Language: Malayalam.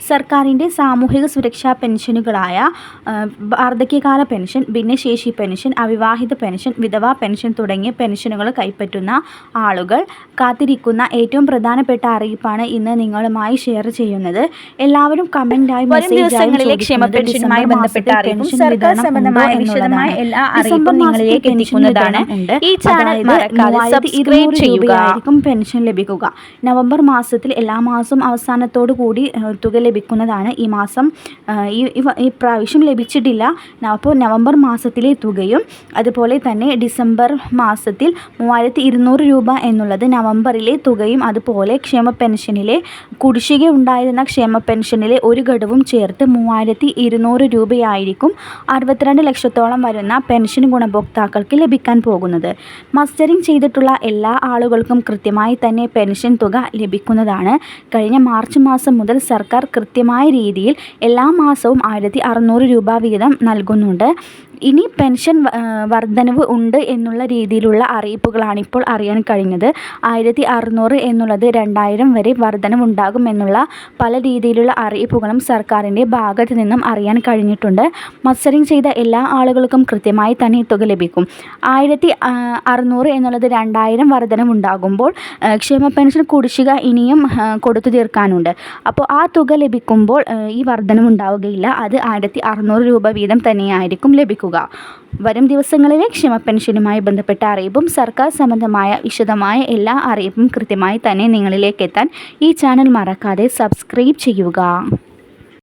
സർക്കാരിന്റെ സാമൂഹിക സുരക്ഷാ പെൻഷനുകളായ വാർദ്ധക്യകാല പെൻഷൻ ഭിന്നശേഷി പെൻഷൻ അവിവാഹിത പെൻഷൻ വിധവാ പെൻഷൻ തുടങ്ങിയ പെൻഷനുകൾ കൈപ്പറ്റുന്ന ആളുകൾ കാത്തിരിക്കുന്ന ഏറ്റവും പ്രധാനപ്പെട്ട അറിയിപ്പാണ് ഇന്ന് നിങ്ങളുമായി ഷെയർ ചെയ്യുന്നത് എല്ലാവരും ദിവസങ്ങളിലെ ക്ഷേമ പെൻഷനുമായി ബന്ധപ്പെട്ട അറിയിപ്പും സർക്കാർ സംബന്ധമായ വിശദമായ എല്ലാ അറിയിപ്പും നിങ്ങളിലേക്ക് എത്തിക്കുന്നതാണ്. ഈ ചാനൽ മറക്കാതെ സബ്സ്ക്രൈബ് ചെയ്യുക. പെൻഷൻ ലഭിക്കുക നവംബർ മാസത്തിൽ എല്ലാ മാസവും അവസാനത്തോടു കൂടി തുക ലഭിക്കുന്നതാണ് ഈ മാസം. ഈ പ്രാവശ്യം ലഭിച്ചിട്ടില്ല. അപ്പോൾ നവംബർ മാസത്തിലെ തുകയും അതുപോലെ തന്നെ ഡിസംബർ മാസത്തിൽ മൂവായിരത്തി ഇരുന്നൂറ് രൂപ എന്നുള്ളത് നവംബറിലെ തുകയും അതുപോലെ ക്ഷേമ പെൻഷനിലെ കുടിശ്ശിക ഉണ്ടായിരുന്ന ക്ഷേമ പെൻഷനിലെ ഒരു ഘടവും ചേർത്ത് മൂവായിരത്തി ഇരുന്നൂറ് രൂപയായിരിക്കും അറുപത്തിരണ്ട് ലക്ഷത്തോളം വരുന്ന പെൻഷൻ ഗുണഭോക്താക്കൾക്ക് ലഭിക്കാൻ പോകുന്നത്. മസ്റ്ററിംഗ് ചെയ്തിട്ടുള്ള എല്ലാ ആളുകൾക്കും കൃത്യമായി തന്നെ പെൻഷൻ തുക ലഭിക്കുന്നതാണ്. കഴിഞ്ഞ മാർച്ച് മാസം മുതൽ സർക്കാർ കൃത്യമായ രീതിയിൽ എല്ലാ മാസവും ആയിരത്തി അറുന്നൂറ് രൂപ വീതം നൽകുന്നുണ്ട്. ഇനി പെൻഷൻ വർദ്ധനവ് ഉണ്ട് എന്നുള്ള രീതിയിലുള്ള അറിയിപ്പുകളാണ് ഇപ്പോൾ അറിയാൻ കഴിഞ്ഞത്. ആയിരത്തി അറുന്നൂറ് എന്നുള്ളത് രണ്ടായിരം വരെ വർധനവുണ്ടാകും എന്നുള്ള പല രീതിയിലുള്ള അറിയിപ്പുകളും സർക്കാരിന്റെ ഭാഗത്ത് നിന്നും അറിയാൻ കഴിഞ്ഞിട്ടുണ്ട്. മത്സരിങ് ചെയ്ത എല്ലാ ആളുകൾക്കും കൃത്യമായി തന്നെ തുക ലഭിക്കും. ആയിരത്തി അറുന്നൂറ് എന്നുള്ളത് രണ്ടായിരം വർധനവുണ്ടാകുമ്പോൾ ക്ഷേമ പെൻഷൻ കുടിശ്ശിക ഇനിയും കൊടുത്തു തീർക്കാനുണ്ട്. അപ്പോൾ ആ തുക ലഭിക്കുമ്പോൾ ഈ വർധനമുണ്ടാവുകയില്ല അത് ആയിരത്തി അറുന്നൂറ് രൂപ വീതം തന്നെയായിരിക്കും ലഭിക്കുക. വരും ദിവസങ്ങളിലെ ക്ഷമ പെൻഷനുമായി ബന്ധപ്പെട്ട അറിയിപ്പും സർക്കാർ സംബന്ധമായ വിശദമായ എല്ലാ അറിയിപ്പും കൃത്യമായി തന്നെ നിങ്ങളിലേക്ക് എത്താൻ ഈ ചാനൽ മറക്കാതെ സബ്സ്ക്രൈബ് ചെയ്യുക.